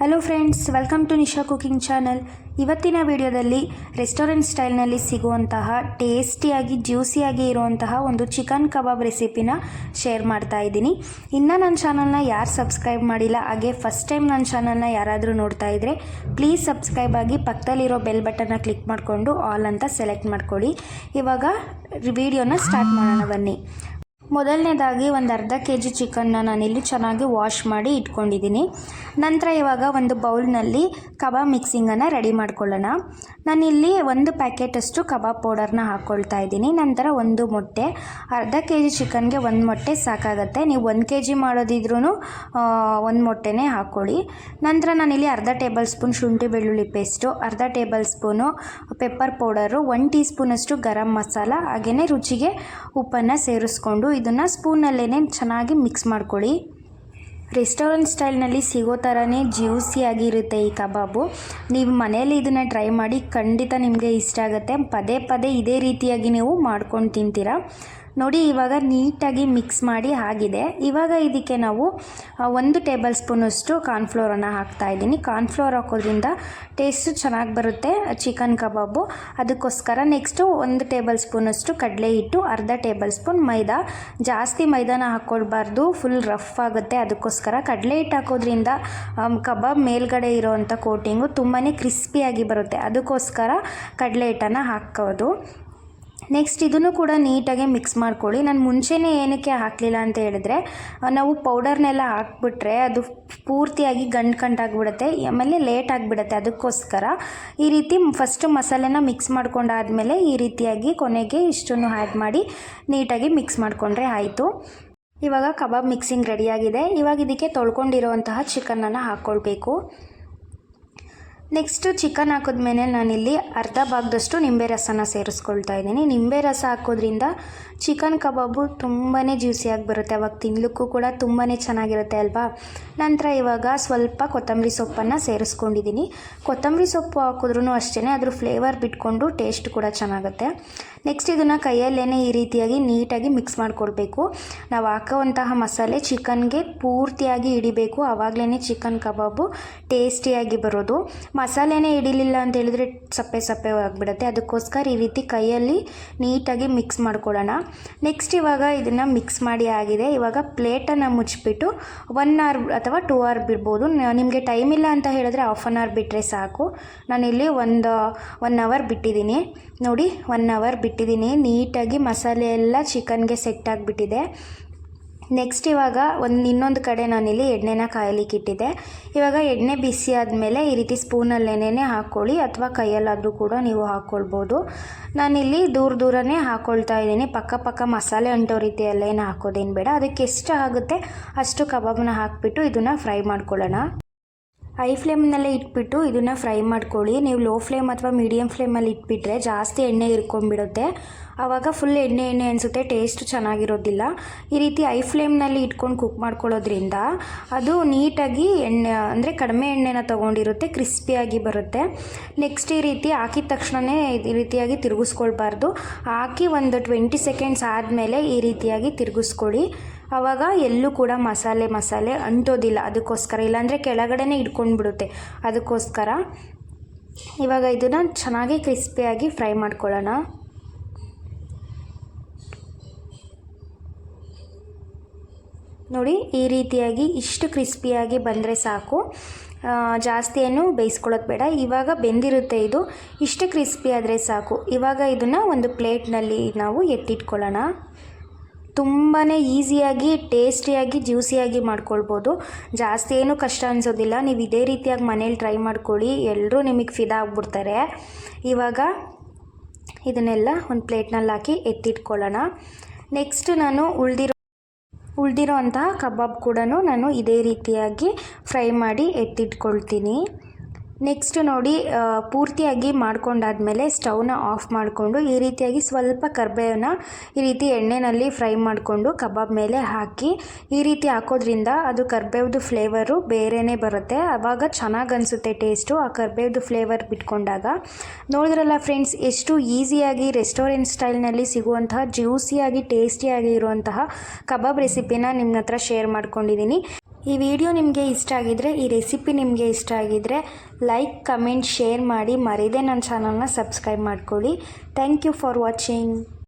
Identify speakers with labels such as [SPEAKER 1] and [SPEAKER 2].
[SPEAKER 1] Hello friends welcome to Nisha cooking channel ಇವತ್ತಿನ ವಿಡಿಯೋದಲ್ಲಿ restaurant ಸ್ಟೈಲ್ನಲ್ಲಿ ಸಿಗುವಂತಹ ಟೇಸ್ಟಿಯಾಗಿ ಜ್ಯೂಸಿಯಾಗಿ ಇರುವಂತಹ ಒಂದು ಚಿಕನ್ ಕಬಾಬ್ ರೆಸಿಪಿನ ಶೇರ್ ಮಾಡ್ತಾ ಇದ್ದೀನಿ. ಇನ್ನು ನನ್ನ ಚಾನಲ್ನ ಯಾರು ಸಬ್ಸ್ಕ್ರೈಬ್ ಮಾಡಿಲ್ಲ, ಹಾಗೆ ಫಸ್ಟ್ ಟೈಮ್ ನನ್ನ ಚಾನಲ್ನ ಯಾರಾದರೂ ನೋಡ್ತಾ ಇದ್ದರೆ ಪ್ಲೀಸ್ ಸಬ್ಸ್ಕ್ರೈಬ್ ಆಗಿ ಪಕ್ಕದಲ್ಲಿರೋ ಬೆಲ್ ಬಟನ್ನ ಕ್ಲಿಕ್ ಮಾಡಿಕೊಂಡು ಆಲ್ ಅಂತ ಸೆಲೆಕ್ಟ್ ಮಾಡ್ಕೊಳ್ಳಿ. ಇವಾಗ ವಿಡಿಯೋನ ಸ್ಟಾರ್ಟ್ ಮಾಡೋಣ ಬನ್ನಿ. ಮೊದಲನೇದಾಗಿ ಒಂದು ಅರ್ಧ ಕೆ ಜಿ ಚಿಕನ್ನ ನಾನಿಲ್ಲಿ ಚೆನ್ನಾಗಿ ವಾಶ್ ಮಾಡಿ ಇಟ್ಕೊಂಡಿದ್ದೀನಿ. ನಂತರ ಇವಾಗ ಒಂದು ಬೌಲ್ನಲ್ಲಿ ಕಬಾಬ್ ಮಿಕ್ಸಿಂಗನ್ನು ರೆಡಿ ಮಾಡ್ಕೊಳ್ಳೋಣ. ನಾನಿಲ್ಲಿ ಒಂದು ಪ್ಯಾಕೆಟಷ್ಟು ಕಬಾಬ್ ಪೌಡರ್ನ ಹಾಕ್ಕೊಳ್ತಾ ಇದ್ದೀನಿ. ನಂತರ ಒಂದು ಮೊಟ್ಟೆ, ಅರ್ಧ ಕೆ ಜಿ ಚಿಕನ್ಗೆ ಒಂದು ಮೊಟ್ಟೆ ಸಾಕಾಗುತ್ತೆ. ನೀವು ಒಂದು ಕೆ ಜಿ ಮಾಡೋದಿದ್ರೂ ಒಂದು ಮೊಟ್ಟೆನೇ ಹಾಕ್ಕೊಳ್ಳಿ. ನಂತರ ನಾನಿಲ್ಲಿ ಅರ್ಧ ಟೇಬಲ್ ಸ್ಪೂನ್ ಶುಂಠಿ ಬೆಳ್ಳುಳ್ಳಿ ಪೇಸ್ಟು ಅರ್ಧ tablespoon pepper powder one ಟೀ ಸ್ಪೂನಷ್ಟು ಗರಂ ಮಸಾಲ ಹಾಗೆಯೇ ರುಚಿಗೆ ಉಪ್ಪನ್ನು ಸೇರಿಸ್ಕೊಂಡು ಇದನ್ನು ಸ್ಪೂನಲ್ಲೇ ಚೆನ್ನಾಗಿ ಮಿಕ್ಸ್ ಮಾಡ್ಕೊಳ್ಳಿ. ರೆಸ್ಟೋರೆಂಟ್ ಸ್ಟೈಲ್ನಲ್ಲಿ ಸಿಗೋ ಥರನೇ ಜ್ಯೂಸಿಯಾಗಿರುತ್ತೆ ಈ ಕಬಾಬು. ನೀವು ಮನೇಲಿ ಇದನ್ನು ಟ್ರೈ ಮಾಡಿ ಖಂಡಿತ ನಿಮಗೆ ಇಷ್ಟ ಆಗುತ್ತೆ. ಪದೇ ಪದೇ ಇದೇ ರೀತಿಯಾಗಿ ನೀವು ಮಾಡ್ಕೊಂಡು ತಿಂತೀರಾ. ನೋಡಿ, ಇವಾಗ ನೀಟಾಗಿ ಮಿಕ್ಸ್ ಮಾಡಿ ಆಗಿದೆ. ಇವಾಗ ಇದಕ್ಕೆ ನಾವು ಒಂದು ಟೇಬಲ್ ಸ್ಪೂನಷ್ಟು ಕಾರ್ನ್ಫ್ಲೋರನ್ನು ಹಾಕ್ತಾ ಇದ್ದೀನಿ. ಕಾರ್ನ್ಫ್ಲೋರ್ ಹಾಕೋದ್ರಿಂದ ಟೇಸ್ಟು ಚೆನ್ನಾಗಿ ಬರುತ್ತೆ ಚಿಕನ್ ಕಬಾಬು ಅದಕ್ಕೋಸ್ಕರ ನೆಕ್ಸ್ಟು ಒಂದು ಟೇಬಲ್ ಸ್ಪೂನಷ್ಟು ಕಡಲೆ ಹಿಟ್ಟು, ಅರ್ಧ ಟೇಬಲ್ ಸ್ಪೂನ್ ಮೈದಾ. ಜಾಸ್ತಿ ಮೈದಾನ ಹಾಕ್ಕೊಳ್ಬಾರ್ದು ಫುಲ್ ರಫ್ ಆಗುತ್ತೆ. ಅದಕ್ಕೋಸ್ಕರ ಕಡಲೆ ಹಿಟ್ಟು ಹಾಕೋದ್ರಿಂದ ಕಬಾಬ್ ಮೇಲ್ಗಡೆ ಇರೋವಂಥ ಕೋಟಿಂಗು ತುಂಬಾ ಕ್ರಿಸ್ಪಿಯಾಗಿ ಬರುತ್ತೆ. ಅದಕ್ಕೋಸ್ಕರ ಕಡಲೆ ಹಿಟ್ಟನ್ನು ಹಾಕೋದು. ನೆಕ್ಸ್ಟ್ ಇದನ್ನು ಕೂಡ ನೀಟಾಗಿ ಮಿಕ್ಸ್ ಮಾಡ್ಕೊಳ್ಳಿ. ನಾನು ಮುಂಚೆನೇ ಏನಕ್ಕೆ ಹಾಕಲಿಲ್ಲ ಅಂತ ಹೇಳಿದ್ರೆ ನಾವು ಪೌಡರ್ನೆಲ್ಲ ಹಾಕ್ಬಿಟ್ರೆ ಅದು ಪೂರ್ತಿಯಾಗಿ ಗಂಟು ಗಂಟಾಗ್ಬಿಡುತ್ತೆ ಆಮೇಲೆ ಲೇಟ್ ಆಗಿಬಿಡುತ್ತೆ ಅದಕ್ಕೋಸ್ಕರ. ಈ ರೀತಿ ಫಸ್ಟ್ ಮಸಾಲೆನ ಮಿಕ್ಸ್ ಮಾಡ್ಕೊಂಡಾದಮೇಲೆ ಈ ರೀತಿಯಾಗಿ ಕೊನೆಗೆ ಇಷ್ಟನ್ನು ಆ್ಯಡ್ ಮಾಡಿ ನೀಟಾಗಿ ಮಿಕ್ಸ್ ಮಾಡಿಕೊಂಡ್ರೆ ಆಯಿತು. ಇವಾಗ ಕಬಾಬ್ ಮಿಕ್ಸಿಂಗ್ ರೆಡಿಯಾಗಿದೆ ಇವಾಗ ಇದಕ್ಕೆ ತೊಳ್ಕೊಂಡಿರುವಂತಹ ಚಿಕನನ್ನು ಹಾಕ್ಕೊಳ್ಬೇಕು. ನೆಕ್ಸ್ಟು ಚಿಕನ್ ಹಾಕಿದ್ಮೇಲೆ ನಾನಿಲ್ಲಿ ಅರ್ಧ ಭಾಗದಷ್ಟು ನಿಂಬೆ ರಸನ ಸೇರಿಸ್ಕೊಳ್ತಾ ಇದ್ದೀನಿ. ನಿಂಬೆ ರಸ ಹಾಕೋದ್ರಿಂದ ಚಿಕನ್ ಕಬಾಬು ತುಂಬಾ ಜ್ಯೂಸಿಯಾಗಿ ಬರುತ್ತೆ. ಅವಾಗ ತಿನ್ನಲಿಕ್ಕೂ ಕೂಡ ತುಂಬಾ ಚೆನ್ನಾಗಿರುತ್ತೆ ಅಲ್ವಾ? ನಂತರ ಇವಾಗ ಸ್ವಲ್ಪ ಕೊತ್ತಂಬರಿ ಸೊಪ್ಪನ್ನು ಸೇರಿಸ್ಕೊಂಡಿದ್ದೀನಿ. ಕೊತ್ತಂಬರಿ ಸೊಪ್ಪು ಹಾಕಿದ್ರೂ ಅಷ್ಟೇ ಅದ್ರ ಫ್ಲೇವರ್ ಬಿಟ್ಕೊಂಡು ಟೇಸ್ಟ್ ಕೂಡ ಚೆನ್ನಾಗುತ್ತೆ. ನೆಕ್ಸ್ಟ್ ಇದನ್ನು ಕೈಯಲ್ಲೇ ಈ ರೀತಿಯಾಗಿ ನೀಟಾಗಿ ಮಿಕ್ಸ್ ಮಾಡ್ಕೊಳ್ಬೇಕು. ನಾವು ಹಾಕೋವಂತಹ ಮಸಾಲೆ ಚಿಕನ್ಗೆ ಪೂರ್ತಿಯಾಗಿ ಹಿಡಿಬೇಕು. ಆವಾಗಲೇ ಚಿಕನ್ ಕಬಾಬು ಟೇಸ್ಟಿಯಾಗಿ ಬರೋದು. ಮಸಾಲೆನೇ ಹಿಡಿಲಿಲ್ಲ ಅಂತ ಹೇಳಿದ್ರೆ ಸಪ್ಪೆ ಸಪ್ಪೆ ಆಗಿಬಿಡುತ್ತೆ. ಅದಕ್ಕೋಸ್ಕರ ಈ ರೀತಿ ಕೈಯಲ್ಲಿ ನೀಟಾಗಿ ಮಿಕ್ಸ್ ಮಾಡ್ಕೊಳ್ಳೋಣ. ನೆಕ್ಸ್ಟ್ ಇವಾಗ ಇದನ್ನು ಮಿಕ್ಸ್ ಮಾಡಿ ಆಗಿದೆ. ಇವಾಗ ಪ್ಲೇಟನ್ನು ಮುಚ್ಚಿಬಿಟ್ಟು ಒನ್ ಅವರ್ ಅಥವಾ ಟೂ ಅವರ್ ಬಿಡ್ಬೋದು. ನಿಮಗೆ ಟೈಮ್ ಇಲ್ಲ ಅಂತ ಹೇಳಿದ್ರೆ ಹಾಫ್ ಆನ್ ಅವರ್ ಬಿಟ್ಟರೆ ಸಾಕು. ನಾನಿಲ್ಲಿ ಒಂದು ಒನ್ ಅವರ್ ಬಿಟ್ಟಿದ್ದೀನಿ. ನೋಡಿ ಒನ್ ಅವರ್ ಬಿಟ್ಟಿದ್ದೀನಿ. ನೀಟಾಗಿ ಮಸಾಲೆ ಎಲ್ಲ ಚಿಕನ್ಗೆ ಸೆಟ್ ಆಗಿಬಿಟ್ಟಿದೆ. ನೆಕ್ಸ್ಟ್ ಇವಾಗ ಒಂದು ಇನ್ನೊಂದು ಕಡೆ ನಾನಿಲ್ಲಿ ಎಣ್ಣೆನ ಕಾಯಲಿಕ್ಕೆ ಇಟ್ಟಿದ್ದೆ. ಇವಾಗ ಎಣ್ಣೆ ಬಿಸಿ ಆದಮೇಲೆ ಈ ರೀತಿ ಸ್ಪೂನಲ್ಲೇನೇ ಹಾಕ್ಕೊಳ್ಳಿ ಅಥವಾ ಕೈಯಲ್ಲಾದರೂ ಕೂಡ ನೀವು ಹಾಕ್ಕೊಳ್ಬೋದು ನಾನಿಲ್ಲಿ ದೂರ ದೂರನೇ ಹಾಕ್ಕೊಳ್ತಾ ಇದ್ದೀನಿ. ಪಕ್ಕ ಪಕ್ಕ ಮಸಾಲೆ ಅಂಟೋ ರೀತಿಯಲ್ಲೇನು ಹಾಕೋದೇನು ಬೇಡ. ಅದಕ್ಕೆ ಎಷ್ಟು ಆಗುತ್ತೆ ಅಷ್ಟು ಕಬಾಬ್ನ ಹಾಕಿಬಿಟ್ಟು ಇದನ್ನು ಫ್ರೈ ಮಾಡ್ಕೊಳ್ಳೋಣ. ಹೈ ಫ್ಲೇಮ್ನಲ್ಲೇ ಇಟ್ಬಿಟ್ಟು ಇದನ್ನು ಫ್ರೈ ಮಾಡ್ಕೊಳ್ಳಿ. ನೀವು ಲೋ ಫ್ಲೇಮ್ ಅಥವಾ ಮೀಡಿಯಮ್ ಫ್ಲೇಮಲ್ಲಿ ಇಟ್ಬಿಟ್ರೆ ಜಾಸ್ತಿ ಎಣ್ಣೆ ಇರ್ಕೊಂಡ್ಬಿಡುತ್ತೆ ಆವಾಗ ಫುಲ್ ಎಣ್ಣೆ ಎಣ್ಣೆ ಅನಿಸುತ್ತೆ. ಟೇಸ್ಟ್ ಚೆನ್ನಾಗಿರೋದಿಲ್ಲ. ಈ ರೀತಿ ಐ ಫ್ಲೇಮ್ನಲ್ಲಿ ಇಟ್ಕೊಂಡು ಕುಕ್ ಮಾಡ್ಕೊಳ್ಳೋದ್ರಿಂದ ಅದು ನೀಟಾಗಿ ಎಣ್ಣೆ, ಅಂದರೆ ಕಡಿಮೆ ಎಣ್ಣೆನ ತೊಗೊಂಡಿರುತ್ತೆ, ಕ್ರಿಸ್ಪಿಯಾಗಿ ಬರುತ್ತೆ. ನೆಕ್ಸ್ಟ್ ಈ ರೀತಿ ಹಾಕಿದ ತಕ್ಷಣವೇ ಈ ರೀತಿಯಾಗಿ ತಿರುಗಿಸ್ಕೊಳ್ಬಾರ್ದು. ಹಾಕಿ ಒಂದು ಟ್ವೆಂಟಿ ಸೆಕೆಂಡ್ಸ್ ಆದಮೇಲೆ ಈ ರೀತಿಯಾಗಿ ತಿರುಗಿಸ್ಕೊಳ್ಳಿ. ಆವಾಗ ಎಲ್ಲೂ ಕೂಡ ಮಸಾಲೆ ಮಸಾಲೆ ಅಂಟೋದಿಲ್ಲ. ಅದಕ್ಕೋಸ್ಕರ ಇಲ್ಲಾಂದರೆ ಕೆಳಗಡೆನೇ ಇಟ್ಕೊಂಡ್ಬಿಡುತ್ತೆ. ಅದಕ್ಕೋಸ್ಕರ ಇವಾಗ ಇದನ್ನು ಚೆನ್ನಾಗಿ ಕ್ರಿಸ್ಪಿಯಾಗಿ ಫ್ರೈ ಮಾಡ್ಕೊಳ್ಳೋಣ. ನೋಡಿ, ಈ ರೀತಿಯಾಗಿ ಇಷ್ಟು ಕ್ರಿಸ್ಪಿಯಾಗಿ ಬಂದರೆ ಸಾಕು. ಜಾಸ್ತಿಯನ್ನು ಜಾಸ್ತಿ ಏನು ಬೇಯಿಸ್ಕೊಳ್ಳೋದು ಬೇಡ. ಇವಾಗ ಬೆಂದಿರುತ್ತೆ ಇದು. ಇಷ್ಟು ಕ್ರಿಸ್ಪಿ ಆದರೆ ಸಾಕು. ಇವಾಗ ಇದನ್ನು ಒಂದು ಪ್ಲೇಟ್ನಲ್ಲಿ ನಾವು ಎತ್ತಿಟ್ಕೊಳ್ಳೋಣ. ತುಂಬಾ ಈಸಿಯಾಗಿ, ಟೇಸ್ಟಿಯಾಗಿ, ಜ್ಯೂಸಿಯಾಗಿ ಮಾಡ್ಕೊಳ್ಬೋದು. ಜಾಸ್ತಿ ಏನು ಕಷ್ಟ ಅನಿಸೋದಿಲ್ಲ. ನೀವು ಇದೇ ರೀತಿಯಾಗಿ ಮನೇಲಿ ಟ್ರೈ ಮಾಡ್ಕೊಳ್ಳಿ. ಎಲ್ಲರೂ ನಿಮಗೆ ಫಿದಾ ಆಗ್ಬಿಡ್ತಾರೆ. ಇವಾಗ ಇದನ್ನೆಲ್ಲ ಒಂದು ಪ್ಲೇಟ್ನಲ್ಲಿ ಹಾಕಿ ಎತ್ತಿಟ್ಕೊಳ್ಳೋಣ. ನೆಕ್ಸ್ಟ್ ನಾನು ಉಳಿದಿರೋ ಉಳಿದಿರೋ ಅಂತಹ ಕಬಾಬ್ ಕೂಡ ನಾನು ಇದೇ ರೀತಿಯಾಗಿ ಫ್ರೈ ಮಾಡಿ ಎತ್ತಿಟ್ಕೊಳ್ತೀನಿ. ನೆಕ್ಸ್ಟ್ ನೋಡಿ ಪೂರ್ತಿಯಾಗಿ ಮಾಡ್ಕೊಂಡಾದ್ಮೇಲೆ ಸ್ಟವ್ನ ಆಫ್ ಮಾಡಿಕೊಂಡು ಈ ರೀತಿಯಾಗಿ ಸ್ವಲ್ಪ ಕರ್ಬೇವನ್ನ ಈ ರೀತಿ ಎಣ್ಣೆಯಲ್ಲಿ ಫ್ರೈ ಮಾಡಿಕೊಂಡು ಕಬಾಬ್ ಮೇಲೆ ಹಾಕಿ ಈ ರೀತಿ ಹಾಕೋದ್ರಿಂದ ಅದು ಕರ್ಬೇವ್ದು ಫ್ಲೇವರು ಬೇರೆಯೇ ಬರುತ್ತೆ. ಆವಾಗ ಚೆನ್ನಾಗಿ ಅನಿಸುತ್ತೆ ಟೇಸ್ಟು ಆ ಕರ್ಬೇವ್ದು ಫ್ಲೇವರ್ ಬಿಟ್ಕೊಂಡಾಗ. ನೋಡಿದ್ರಲ್ಲ ಫ್ರೆಂಡ್ಸ್, ಎಷ್ಟು ಈಸಿಯಾಗಿ ರೆಸ್ಟೋರೆಂಟ್ ಸ್ಟೈಲ್ನಲ್ಲಿ ಸಿಗುವಂತಹ ಜ್ಯೂಸಿಯಾಗಿ, ಟೇಸ್ಟಿಯಾಗಿ ಇರುವಂತಹ ಕಬಾಬ್ ರೆಸಿಪಿನ ನಿಮ್ಮ ಹತ್ರ ಶೇರ್ ಮಾಡ್ಕೊಂಡಿದ್ದೀನಿ. ಈ ವಿಡಿಯೋ ನಿಮಗೆ ಇಷ್ಟ ಆಗಿದ್ರೆ, ಈ ರೆಸಿಪಿ ನಿಮಗೆ ಇಷ್ಟ ಆಗಿದ್ರೆ ಲೈಕ್ ಕಮೆಂಟ್ ಶೇರ್ ಮಾಡಿ. ಮರೀದೆ ನನ್ನ ಚಾನಲ್ನ ಸಬ್ಸ್ಕ್ರೈಬ್ ಮಾಡ್ಕೊಳ್ಳಿ. Thank you for watching